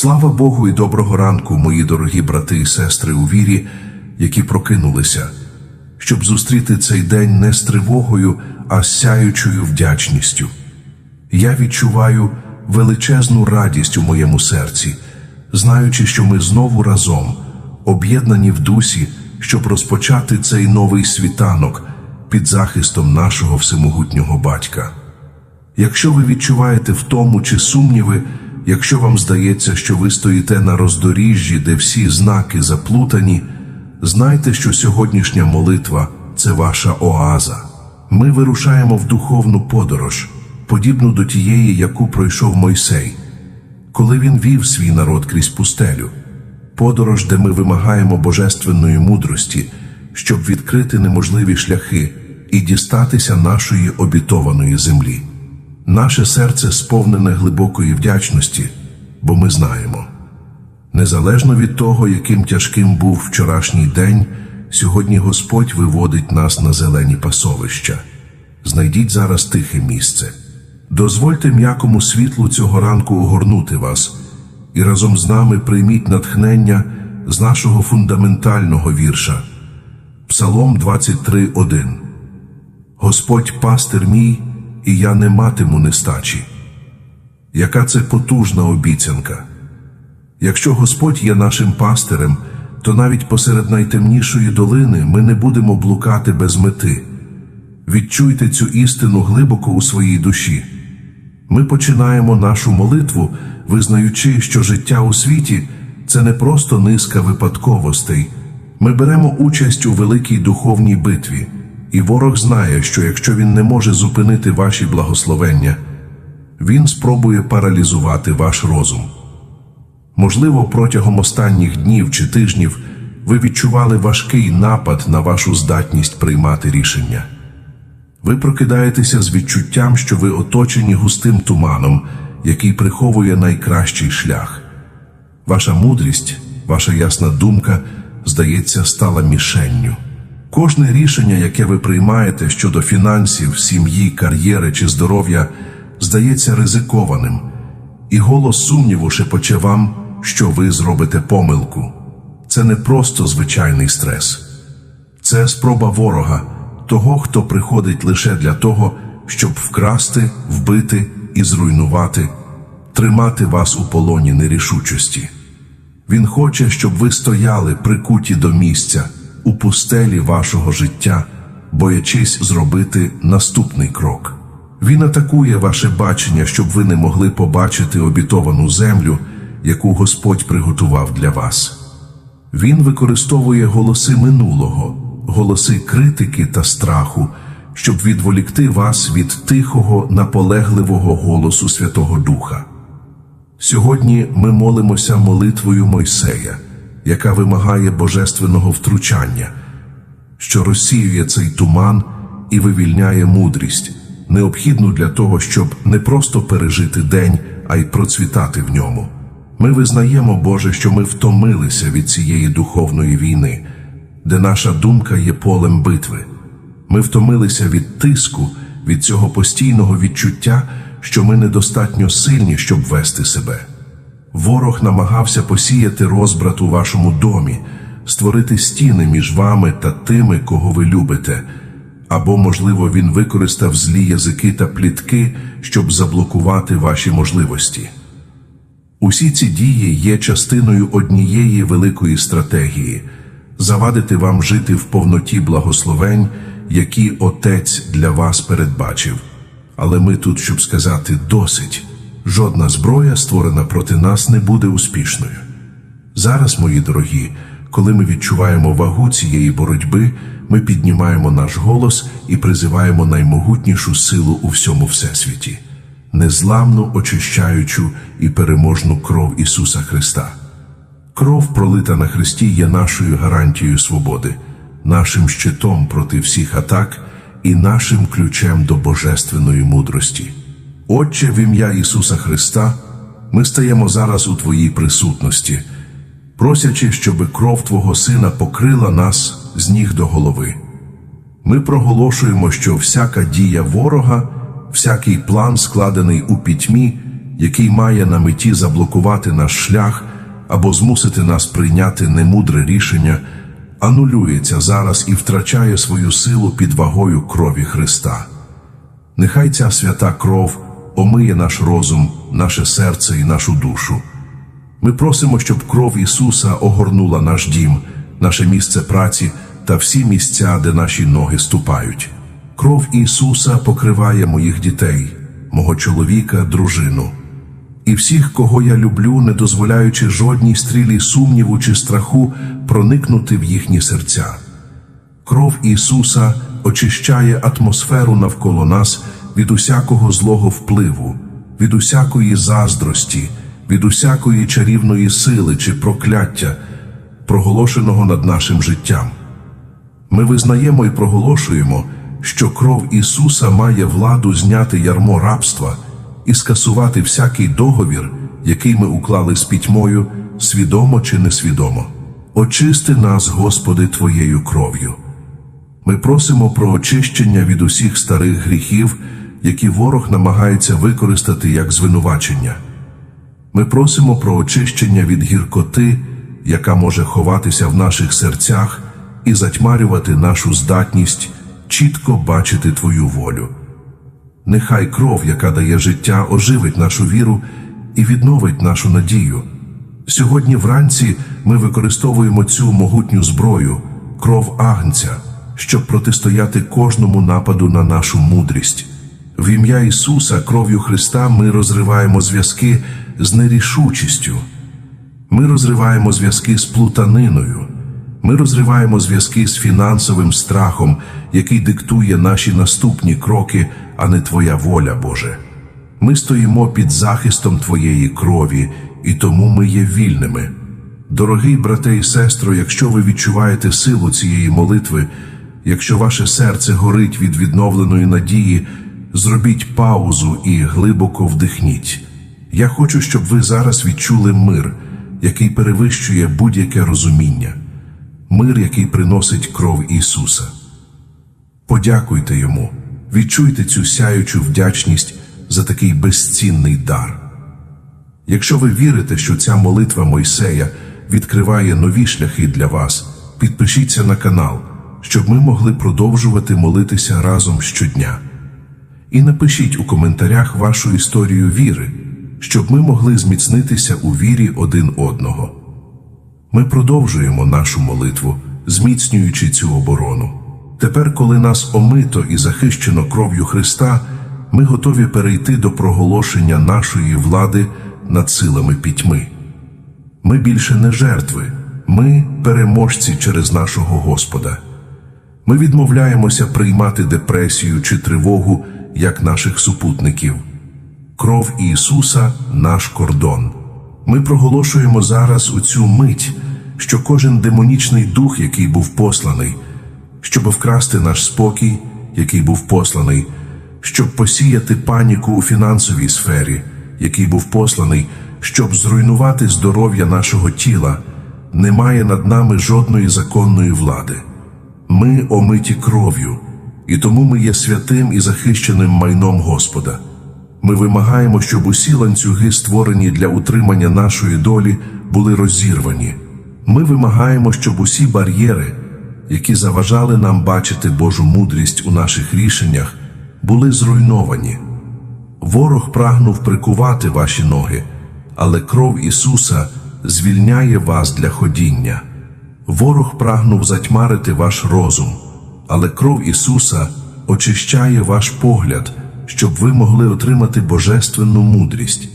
Слава Богу і доброго ранку, мої дорогі брати і сестри у вірі, які прокинулися, щоб зустріти цей день не з тривогою, а з сяючою вдячністю. Я відчуваю величезну радість у моєму серці, знаючи, що ми знову разом, об'єднані в дусі, щоб розпочати цей новий світанок під захистом нашого всемогутнього батька. Якщо ви відчуваєте втому чи сумніви, якщо вам здається, що ви стоїте на роздоріжжі, де всі знаки заплутані, знайте, що сьогоднішня молитва це ваша оаза. Ми вирушаємо в духовну подорож, подібну до тієї, яку пройшов Мойсей, коли він вів свій народ крізь пустелю, подорож, де ми вимагаємо божественної мудрості, щоб відкрити неможливі шляхи і дістатися нашої обітованої землі. Наше серце сповнене глибокої вдячності, бо ми знаємо. Незалежно від того, яким тяжким був вчорашній день, сьогодні Господь виводить нас на зелені пасовища. Знайдіть зараз тихе місце. Дозвольте м'якому світлу цього ранку огорнути вас, і разом з нами прийміть натхнення з нашого фундаментального вірша. Псалом 23.1 Господь пастир мій, і я не матиму нестачі. Яка це потужна обіцянка? Якщо Господь є нашим пастирем, то навіть посеред найтемнішої долини ми не будемо блукати без мети. Відчуйте цю істину глибоко у своїй душі. Ми починаємо нашу молитву, визнаючи, що життя у світі це не просто низка випадковостей. Ми беремо участь у великій духовній битві, і ворог знає, що якщо він не може зупинити ваші благословення, він спробує паралізувати ваш розум. Можливо, протягом останніх днів чи тижнів ви відчували важкий напад на вашу здатність приймати рішення. Ви прокидаєтеся з відчуттям, що ви оточені густим туманом, який приховує найкращий шлях. Ваша мудрість, ваша ясна думка, здається, стала мішенню. Кожне рішення, яке ви приймаєте щодо фінансів, сім'ї, кар'єри чи здоров'я, здається ризикованим, і голос сумніву шепоче вам, що ви зробите помилку. Це не просто звичайний стрес, це спроба ворога, того, хто приходить лише для того, щоб вкрасти, вбити і зруйнувати, тримати вас у полоні нерішучості. Він хоче, щоб ви стояли прикуті до місця у пустелі вашого життя, боячись зробити наступний крок. Він атакує ваше бачення, щоб ви не могли побачити обітовану землю, яку Господь приготував для вас. Він використовує голоси минулого, голоси критики та страху, щоб відволікти вас від тихого, наполегливого голосу Святого Духа. Сьогодні ми молимося молитвою Мойсея, яка вимагає божественного втручання, що розсіює цей туман і вивільняє мудрість, необхідну для того, щоб не просто пережити день, а й процвітати в ньому. Ми визнаємо, Боже, що ми втомилися від цієї духовної війни, де наша думка є полем битви. Ми втомилися від тиску, від цього постійного відчуття, що ми недостатньо сильні, щоб вести себе. Ворог намагався посіяти розбрат у вашому домі, створити стіни між вами та тими, кого ви любите, або, можливо, він використав злі язики та плітки, щоб заблокувати ваші можливості. Усі ці дії є частиною однієї великої стратегії завадити вам жити в повноті благословень, які Отець для вас передбачив. Але ми тут, щоб сказати досить. Жодна зброя, створена проти нас, не буде успішною. Зараз, мої дорогі, коли ми відчуваємо вагу цієї боротьби, ми піднімаємо наш голос і призиваємо наймогутнішу силу у всьому всесвіті, незламну, очищаючу і переможну кров Ісуса Христа. Кров, пролита на Христі, є нашою гарантією свободи, нашим щитом проти всіх атак і нашим ключем до божественної мудрості. Отче, в ім'я Ісуса Христа, ми стаємо зараз у Твоїй присутності, просячи, щоби кров Твого Сина покрила нас з ніг до голови. Ми проголошуємо, що всяка дія ворога, всякий план, складений у пітьмі, який має на меті заблокувати наш шлях або змусити нас прийняти немудре рішення, анулюється зараз і втрачає свою силу під вагою крові Христа. Нехай ця свята кров омиє наш розум, наше серце і нашу душу. Ми просимо, щоб кров Ісуса огорнула наш дім, наше місце праці та всі місця, де наші ноги ступають. Кров Ісуса покриває моїх дітей, мого чоловіка, дружину. І всіх, кого я люблю, не дозволяючи жодній стрілі сумніву чи страху проникнути в їхні серця. Кров Ісуса очищає атмосферу навколо нас від усякого злого впливу, від усякої заздрості, від усякої чарівної сили чи прокляття, проголошеного над нашим життям. Ми визнаємо і проголошуємо, що кров Ісуса має владу зняти ярмо рабства і скасувати всякий договір, який ми уклали з пітьмою, свідомо чи несвідомо. Очисти нас, Господи, Твоєю кров'ю. Ми просимо про очищення від усіх старих гріхів, які ворог намагається використати як звинувачення. Ми просимо про очищення від гіркоти, яка може ховатися в наших серцях і затьмарювати нашу здатність чітко бачити Твою волю. Нехай кров, яка дає життя, оживить нашу віру і відновить нашу надію. Сьогодні вранці ми використовуємо цю могутню зброю, кров Агнця, щоб протистояти кожному нападу на нашу мудрість. В ім'я Ісуса, кров'ю Христа, ми розриваємо зв'язки з нерішучістю. Ми розриваємо зв'язки з плутаниною. Ми розриваємо зв'язки з фінансовим страхом, який диктує наші наступні кроки, а не Твоя воля, Боже. Ми стоїмо під захистом Твоєї крові, і тому ми є вільними. Дорогий брате і сестро, якщо ви відчуваєте силу цієї молитви, якщо ваше серце горить від відновленої надії, зробіть паузу і глибоко вдихніть. Я хочу, щоб ви зараз відчули мир, який перевищує будь-яке розуміння, мир, який приносить кров Ісуса. Подякуйте йому, відчуйте цю сяючу вдячність за такий безцінний дар. Якщо ви вірите, що ця молитва Мойсея відкриває нові шляхи для вас, підпишіться на канал, щоб ми могли продовжувати молитися разом щодня. І напишіть у коментарях вашу історію віри, щоб ми могли зміцнитися у вірі один одного. Ми продовжуємо нашу молитву, зміцнюючи цю оборону. Тепер, коли нас омито і захищено кров'ю Христа, ми готові перейти до проголошення нашої влади над силами пітьми. Ми більше не жертви, ми переможці через нашого Господа. Ми відмовляємося приймати депресію чи тривогу як наших супутників. Кров Ісуса наш кордон. Ми проголошуємо зараз у цю мить, що кожен демонічний дух, який був посланий, щоб вкрасти наш спокій, який був посланий, щоб посіяти паніку у фінансовій сфері, який був посланий, щоб зруйнувати здоров'я нашого тіла, не має над нами жодної законної влади. Ми омиті кров'ю, і тому ми є святим і захищеним майном Господа. Ми вимагаємо, щоб усі ланцюги, створені для утримання нашої долі, були розірвані. Ми вимагаємо, щоб усі бар'єри, які заважали нам бачити Божу мудрість у наших рішеннях, були зруйновані. Ворог прагнув прикувати ваші ноги, але кров Ісуса звільняє вас для ходіння. Ворог прагнув затьмарити ваш розум, але кров Ісуса очищає ваш погляд, щоб ви могли отримати божественну мудрість.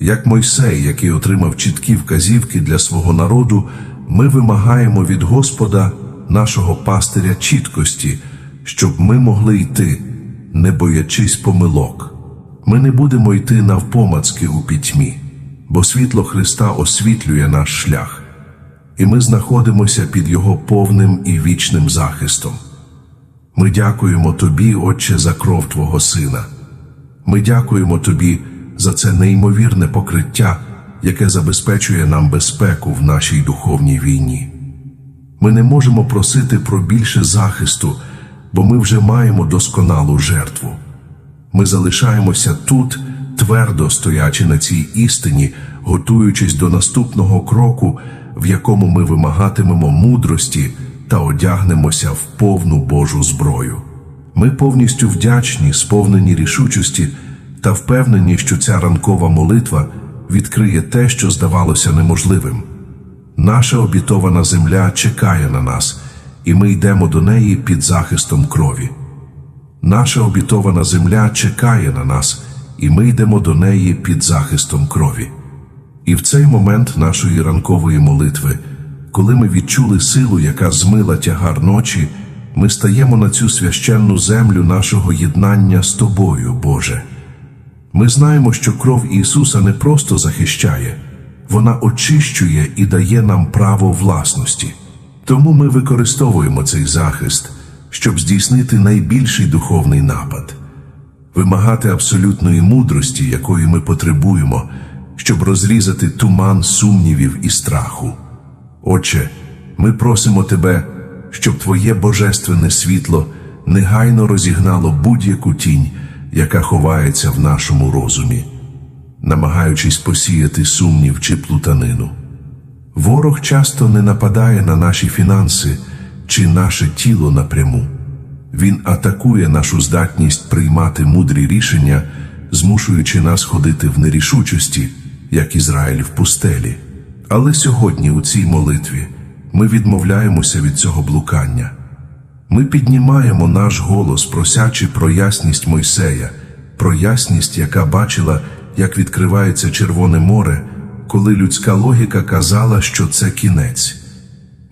Як Мойсей, який отримав чіткі вказівки для свого народу, ми вимагаємо від Господа, нашого пастиря, чіткості, щоб ми могли йти, не боячись помилок. Ми не будемо йти навпомацки у пітьмі, бо світло Христа освітлює наш шлях, і ми знаходимося під Його повним і вічним захистом. Ми дякуємо Тобі, Отче, за кров Твого Сина. Ми дякуємо Тобі за це неймовірне покриття, яке забезпечує нам безпеку в нашій духовній війні. Ми не можемо просити про більше захисту, бо ми вже маємо досконалу жертву. Ми залишаємося тут твердо стоячи на цій істині, готуючись до наступного кроку, в якому ми вимагатимемо мудрості та одягнемося в повну Божу зброю. Ми повністю вдячні, сповнені рішучості та впевнені, що ця ранкова молитва відкриє те, що здавалося неможливим. Наша обітована земля чекає на нас, і ми йдемо до неї під захистом крові. Наша обітована земля чекає на нас, і ми йдемо до неї під захистом крові. І в цей момент нашої ранкової молитви, коли ми відчули силу, яка змила тягар ночі, ми стаємо на цю священну землю нашого єднання з Тобою, Боже. Ми знаємо, що кров Ісуса не просто захищає, вона очищує і дає нам право власності. Тому ми використовуємо цей захист, щоб здійснити найбільший духовний напад, вимагати абсолютної мудрості, якої ми потребуємо, щоб розрізати туман сумнівів і страху. Отче, ми просимо Тебе, щоб Твоє божественне світло негайно розігнало будь-яку тінь, яка ховається в нашому розумі, намагаючись посіяти сумнів чи плутанину. Ворог часто не нападає на наші фінанси чи наше тіло напряму. Він атакує нашу здатність приймати мудрі рішення, змушуючи нас ходити в нерішучості, як Ізраїль в пустелі. Але сьогодні, у цій молитві, ми відмовляємося від цього блукання. Ми піднімаємо наш голос, просячи про ясність Мойсея, про ясність, яка бачила, як відкривається Червоне море, коли людська логіка казала, що це кінець.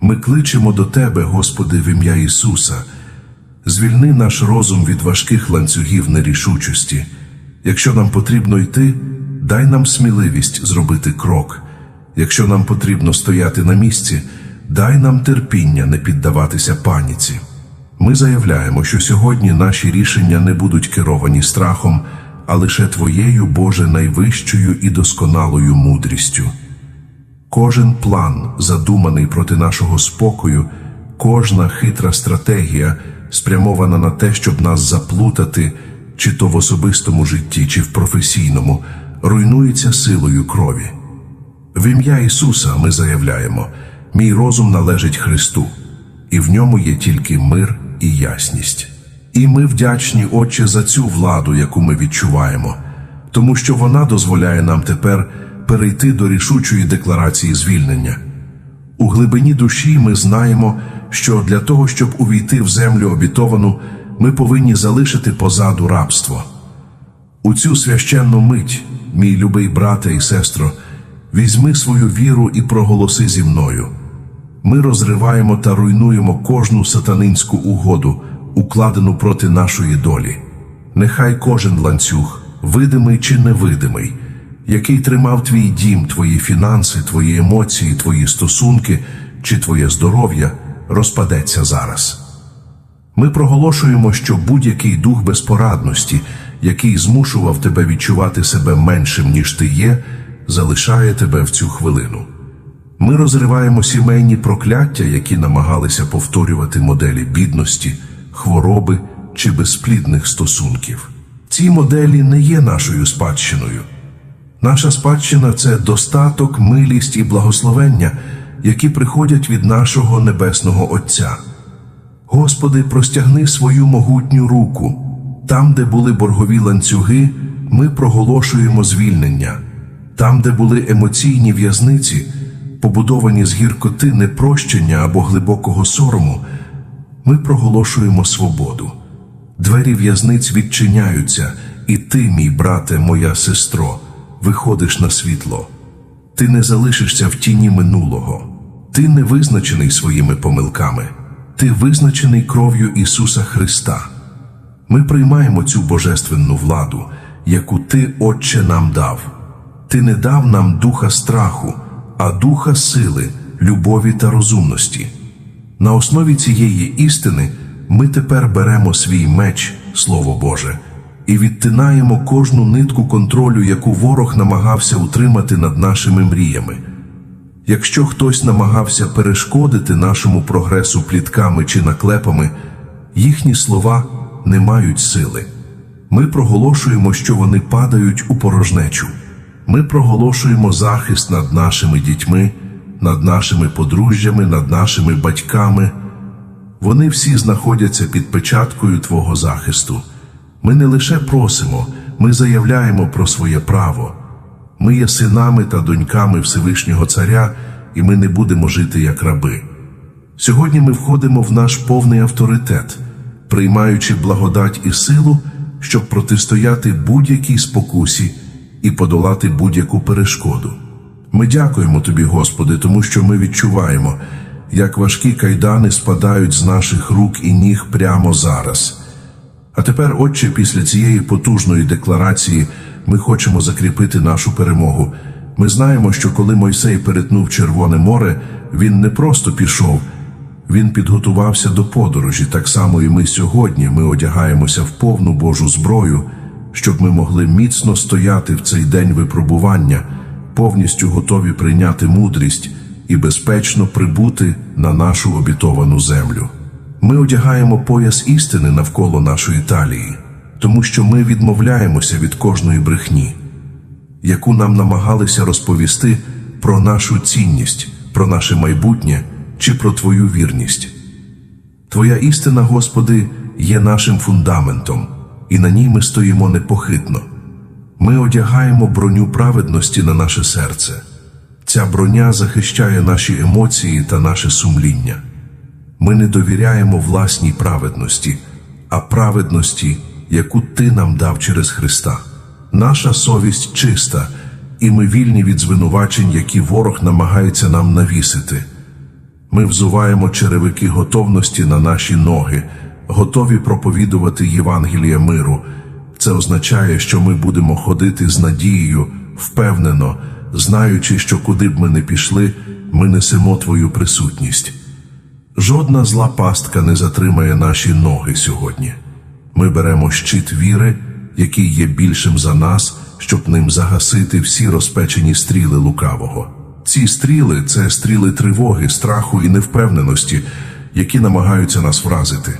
Ми кличемо до Тебе, Господи, в ім'я Ісуса. Звільни наш розум від важких ланцюгів нерішучості. Якщо нам потрібно йти, дай нам сміливість зробити крок. Якщо нам потрібно стояти на місці, дай нам терпіння не піддаватися паніці. Ми заявляємо, що сьогодні наші рішення не будуть керовані страхом, а лише Твоєю, Боже, найвищою і досконалою мудрістю. Кожен план, задуманий проти нашого спокою, кожна хитра стратегія, спрямована на те, щоб нас заплутати, чи то в особистому житті, чи в професійному, руйнується силою крові. В ім'я Ісуса ми заявляємо: мій розум належить Христу, і в ньому є тільки мир і ясність. І ми вдячні, Отче, за цю владу, яку ми відчуваємо, тому що вона дозволяє нам тепер перейти до рішучої декларації звільнення. У глибині душі ми знаємо, що для того, щоб увійти в землю обітовану, ми повинні залишити позаду рабство. У цю священну мить, мій любий брате і сестро, візьми свою віру і проголоси зі мною. Ми розриваємо та руйнуємо кожну сатанинську угоду, укладену проти нашої долі. Нехай кожен ланцюг, видимий чи невидимий, який тримав твій дім, твої фінанси, твої емоції, твої стосунки чи твоє здоров'я, розпадеться зараз. Ми проголошуємо, що будь-який дух безпорадності, який змушував тебе відчувати себе меншим, ніж ти є, залишає тебе в цю хвилину. Ми розриваємо сімейні прокляття, які намагалися повторювати моделі бідності, хвороби чи безплідних стосунків. Ці моделі не є нашою спадщиною. Наша спадщина це достаток, милість і благословення, які приходять від нашого Небесного Отця. Господи, простягни свою могутню руку. Там, де були боргові ланцюги, ми проголошуємо звільнення. Там, де були емоційні в'язниці, побудовані з гіркоти непрощення або глибокого сорому, ми проголошуємо свободу. Двері в'язниць відчиняються, і ти, мій брате, моя сестро, виходиш на світло. Ти не залишишся в тіні минулого. Ти не визначений своїми помилками. Ти визначений кров'ю Ісуса Христа. Ми приймаємо цю божественну владу, яку Ти, Отче, нам дав. Ти не дав нам духа страху, а духа сили, любові та розумності. На основі цієї істини ми тепер беремо свій меч, Слово Боже, і відтинаємо кожну нитку контролю, яку ворог намагався утримати над нашими мріями. Якщо хтось намагався перешкодити нашому прогресу плітками чи наклепами, їхні слова не мають сили. Ми проголошуємо, що вони падають у порожнечу. Ми проголошуємо захист над нашими дітьми, над нашими подружжями, над нашими батьками. Вони всі знаходяться під печаткою Твого захисту. Ми не лише просимо, ми заявляємо про своє право. Ми є синами та доньками Всевишнього Царя, і ми не будемо жити як раби. Сьогодні ми входимо в наш повний авторитет, приймаючи благодать і силу, щоб протистояти будь-якій спокусі і подолати будь-яку перешкоду. Ми дякуємо Тобі, Господи, тому що ми відчуваємо, як важкі кайдани спадають з наших рук і ніг прямо зараз. А тепер, Отче, після цієї потужної декларації ми хочемо закріпити нашу перемогу. Ми знаємо, що коли Мойсей перетнув Червоне море, він не просто пішов, він підготувався до подорожі. Так само і ми сьогодні ми одягаємося в повну Божу зброю, щоб ми могли міцно стояти в цей день випробування, повністю готові прийняти мудрість і безпечно прибути на нашу обітовану землю. Ми одягаємо пояс істини навколо нашої талії, тому що ми відмовляємося від кожної брехні, яку нам намагалися розповісти про нашу цінність, про наше майбутнє чи про Твою вірність. Твоя істина, Господи, є нашим фундаментом, і на ній ми стоїмо непохитно. Ми одягаємо броню праведності на наше серце. Ця броня захищає наші емоції та наше сумління. Ми не довіряємо власній праведності, а праведності, яку Ти нам дав через Христа. Наша совість чиста, і ми вільні від звинувачень, які ворог намагається нам навісити. Ми взуваємо черевики готовності на наші ноги, готові проповідувати Євангеліє миру. Це означає, що ми будемо ходити з надією, впевнено, знаючи, що куди б ми не пішли, ми несемо Твою присутність. Жодна зла пастка не затримає наші ноги сьогодні. Ми беремо щит віри, який є більшим за нас, щоб ним загасити всі розпечені стріли лукавого. Ці стріли це стріли тривоги, страху і невпевненості, які намагаються нас вразити.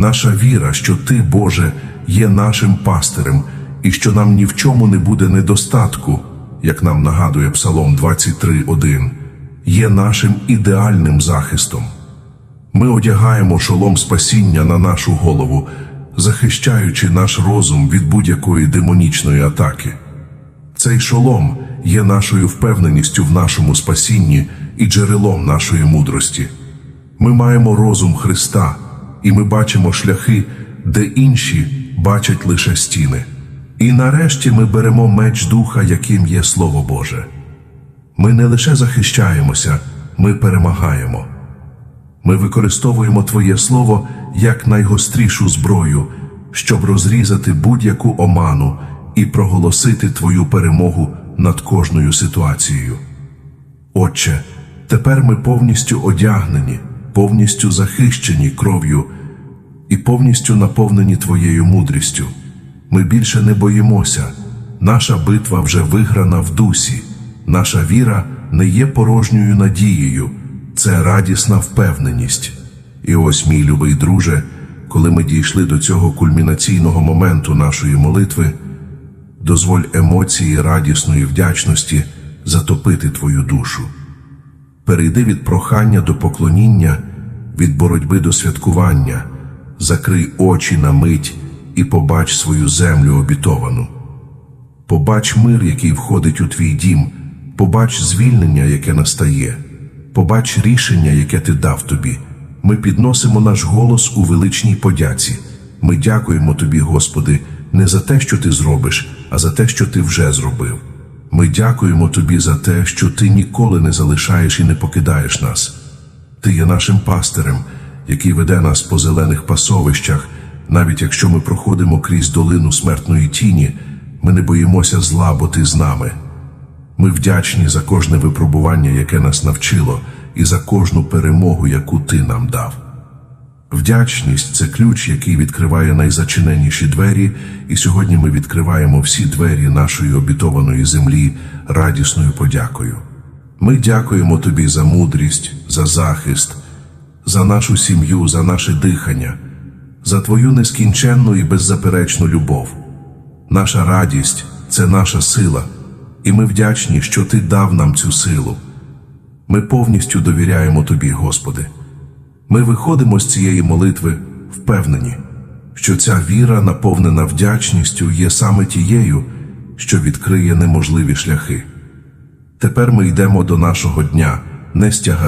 Наша віра, що Ти, Боже, є нашим пастирем і що нам ні в чому не буде недостатку, як нам нагадує Псалом 23.1, є нашим ідеальним захистом. Ми одягаємо шолом спасіння на нашу голову, захищаючи наш розум від будь-якої демонічної атаки. Цей шолом є нашою впевненістю в нашому спасінні і джерелом нашої мудрості. Ми маємо розум Христа, і ми бачимо шляхи, де інші бачать лише стіни. І нарешті ми беремо меч духа, яким є Слово Боже. Ми не лише захищаємося, ми перемагаємо. Ми використовуємо Твоє Слово як найгострішу зброю, щоб розрізати будь-яку оману і проголосити Твою перемогу над кожною ситуацією. Отче, тепер ми повністю одягнені, повністю захищені кров'ю і повністю наповнені Твоєю мудрістю. Ми більше не боїмося, наша битва вже виграна в дусі, наша віра не є порожньою надією, це радісна впевненість. І ось, мій любий друже, коли ми дійшли до цього кульмінаційного моменту нашої молитви, дозволь емоції радісної вдячності затопити твою душу. Перейди від прохання до поклоніння, від боротьби до святкування, закрий очі на мить і побач свою землю обітовану. Побач мир, який входить у твій дім, побач звільнення, яке настає, побач рішення, яке ти дав тобі. Ми підносимо наш голос у величній подяці. Ми дякуємо тобі, Господи, не за те, що ти зробиш, а за те, що ти вже зробив. Ми дякуємо тобі за те, що ти ніколи не залишаєш і не покидаєш нас. Ти є нашим пастирем, який веде нас по зелених пасовищах, навіть якщо ми проходимо крізь долину смертної тіні, ми не боїмося зла, бо ти з нами. Ми вдячні за кожне випробування, яке нас навчило, і за кожну перемогу, яку ти нам дав. Вдячність це ключ, який відкриває найзачиненіші двері, і сьогодні ми відкриваємо всі двері нашої обітованої землі радісною подякою. Ми дякуємо тобі за мудрість, за захист, за нашу сім'ю, за наше дихання, за Твою нескінченну і беззаперечну любов. Наша радість це наша сила, і ми вдячні, що Ти дав нам цю силу. Ми повністю довіряємо Тобі, Господи. Ми виходимо з цієї молитви впевнені, що ця віра, наповнена вдячністю, є саме тією, що відкриє неможливі шляхи. Тепер ми йдемо до нашого дня, не стяга.